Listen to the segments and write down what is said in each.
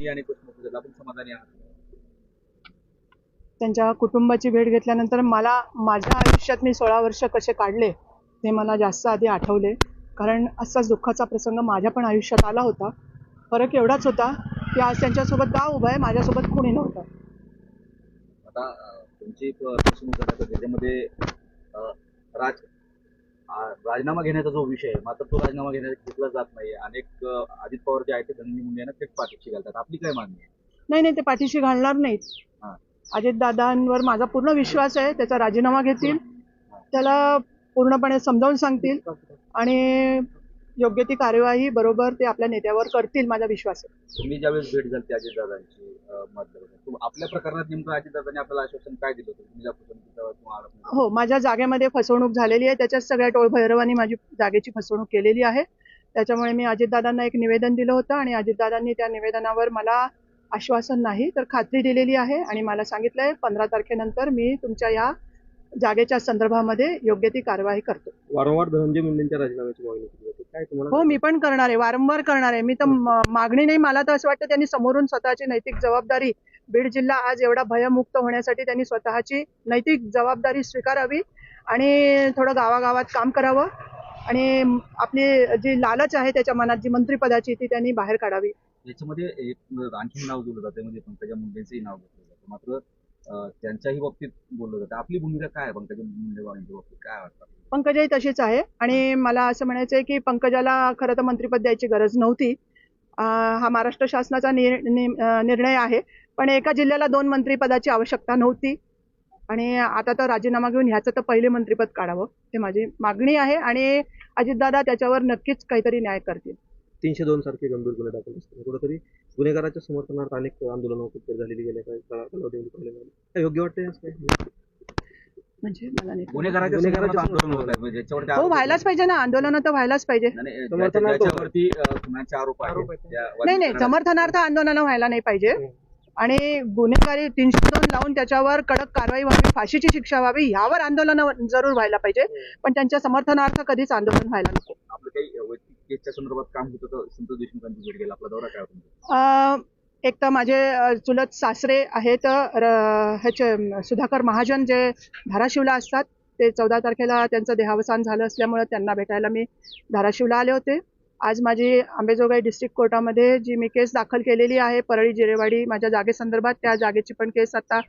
आणि आपण समाधानी आहात. त्यांच्या कुटुंबाची भेट घेतल्यानंतर मला माझ्या आयुष्यात मी सोळा वर्ष कसे काढले ते मला जास्त आधी आठवले. कारण असाच दुःखाचा प्रसंग माझ्या पण आयुष्यात आला होता. फरक एवढाच होता की आज त्यांच्यासोबत का उभा आहे माझ्यासोबत कुणी नव्हतं. आता तुमची फसवणूक त्याच्यामध्ये राज राजीनामा घेण्याचा जो विषय आहे मात्र तो राजीनामा घेण्या घेतला जात नाही अनेक अजित पवार जे आहेत ते धनंजय मुंडे यांना थेट पाठीशी घालतात. आपली काय मागणी आहे? नाही नाही ते पाठीशी घालणार नाहीत. हा. अजितदादांवर माझा पूर्ण विश्वास आहे त्याचा राजीनामा घेतील. त्याला पूर्णपणे समजावून सांगतील. आणि योग्य ती कार्यवाही बरोबर ते आपल्या नेत्यावर करतील माझा विश्वास आहे. तुम्ही ज्यावेळेस भेट झाली अजितदादांची आपल्या प्रकरणात नेमकं अजितदादांनी आपल्याला आश्वासन काय दिलं होतं? तुम्ही ज्या फसवणुकीचा किंवा आरोप हो माझ्या जागेमध्ये फसवणूक झालेली आहे. त्याच्यात सगळ्या टोळ भैरवांनी माझी जागेची फसवणूक केलेली आहे. त्याच्यामुळे मी अजितदादांना एक निवेदन दिलं होतं आणि अजितदादांनी त्या निवेदनावर मला आश्वासन नाही तर खात्री दिलेली आहे आणि मला सांगितलं आहे पंधरा तारखेनंतर मी तुमच्या या जागेच्या संदर्भामध्ये योग्य ती कारवाई करतो. वारंवार धनंजय मुंडेंच्या राजीनाम्याची मागणी केली होती. काय तुम्हाला हो मी पण करणार आहे वारंवार करणार आहे. मी तर मागणी नाही मला तर असं वाटतं त्यांनी समोरून स्वतःची नैतिक जबाबदारी बीड जिल्हा आज एवढा भयमुक्त होण्यासाठी त्यांनी स्वतःची नैतिक जबाबदारी स्वीकारावी आणि थोडं गावागावात काम करावं आणि आपली जी लालच आहे त्याच्या मनात जी मंत्रिपदाची ती त्यांनी बाहेर काढावी. याच्यामध्ये एक आणखी नाव जोडलं जातं म्हणजे पंकजा मुंडेंचंही नाव घेतलं जातं. मात्र त्यांच्याही बाबतीत बोललं जातं. आपली भूमिका काय पंकजा मुंडे बाबांच्या बाबतीत काय वाटतं पंकजाही तशीच आहे. आणि मला असं म्हणायचं आहे की पंकजाला खरं तर मंत्रिपद द्यायची गरज नव्हती. हा महाराष्ट्र शासनाचा निर- निर्णय आहे. पण एका जिल्ह्याला दोन मंत्रिपदाची आवश्यकता नव्हती. आणि आता तर राजीनामा घेऊन ह्याचं तर पहिले मंत्रिपद काढावं ते माझी मागणी आहे. आणि अजितदादा त्याच्यावर नक्कीच काहीतरी न्याय करतील. तीनशे दोन सारखे गंभीर गुन्हे दाखल असतात कुठेतरी गुन्हेगाराच्या समर्थनार्थ अनेक आंदोलनं कुठेतरी झालेली गेल्या काही काळा- कालावधीमध्ये पाहिलेलं आहे. काय योग्य वाटतंय? म्हणजे मला नाही गुन्हेगाराच्या गुन्हेगाराच्या संदर्भात आंदोलन होत आहे. म्हणजे हो व्हायलाच पाहिजे ना. आंदोलनं तर व्हायलाच पाहिजे. नाही, नाही, समर्थनार्थ आंदोलन व्हायला नाही पाहिजे. हम्म. आणि गुन्हेगारी तीनशे दोन लावून त्याच्यावर कडक कारवाई व्हावी फाशीची शिक्षा व्हावी यावर आंदोलन जरूर व्हायला पाहिजे. पण त्यांच्या समर्थनार्थ कधीच आंदोलन व्हायला नको. केसच्या संदर्भात काम होतं संतोष देशमुखांची भेट गेला आपला दौरा काय होता? एक तर माझे चुलत सासरे आहेत ह्याचे सुधाकर महाजन जे धाराशिवला असतात ते चौदा तारखेला त्यांचं देहावसान झालं असल्यामुळे त्यांना भेटायला मी धाराशिवला आले होते. आज माझी आंबेजोगाई डिस्ट्रिक्ट कोर्टामध्ये जी मी केस दाखल केलेली आहे परळी जिरेवाडी माझ्या जागेसंदर्भात त्या जागेची पण केस आता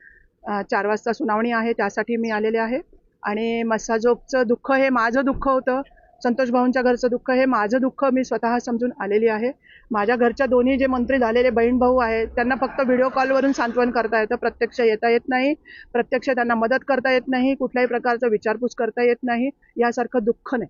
चार वाजता सुनावणी आहे त्यासाठी मी आलेले आहे. आणि मसाजोगचं दुःख हे माझं दुःख होतं. संतोष भाऊंच्या घरचं दुःख हे माझं दुःख मी स्वतः समजून आलेली आहे. माझ्या घरच्या दोन्ही जे मंत्री झालेले बहीण भाऊ आहेत त्यांना फक्त व्हिडिओ कॉलवरून सांत्वन करता येतं. प्रत्यक्ष येता येत नाही. प्रत्यक्ष त्यांना मदत करता येत नाही. कुठल्याही प्रकारचं विचारपूस करता येत नाही. यासारखं दुःख नाही.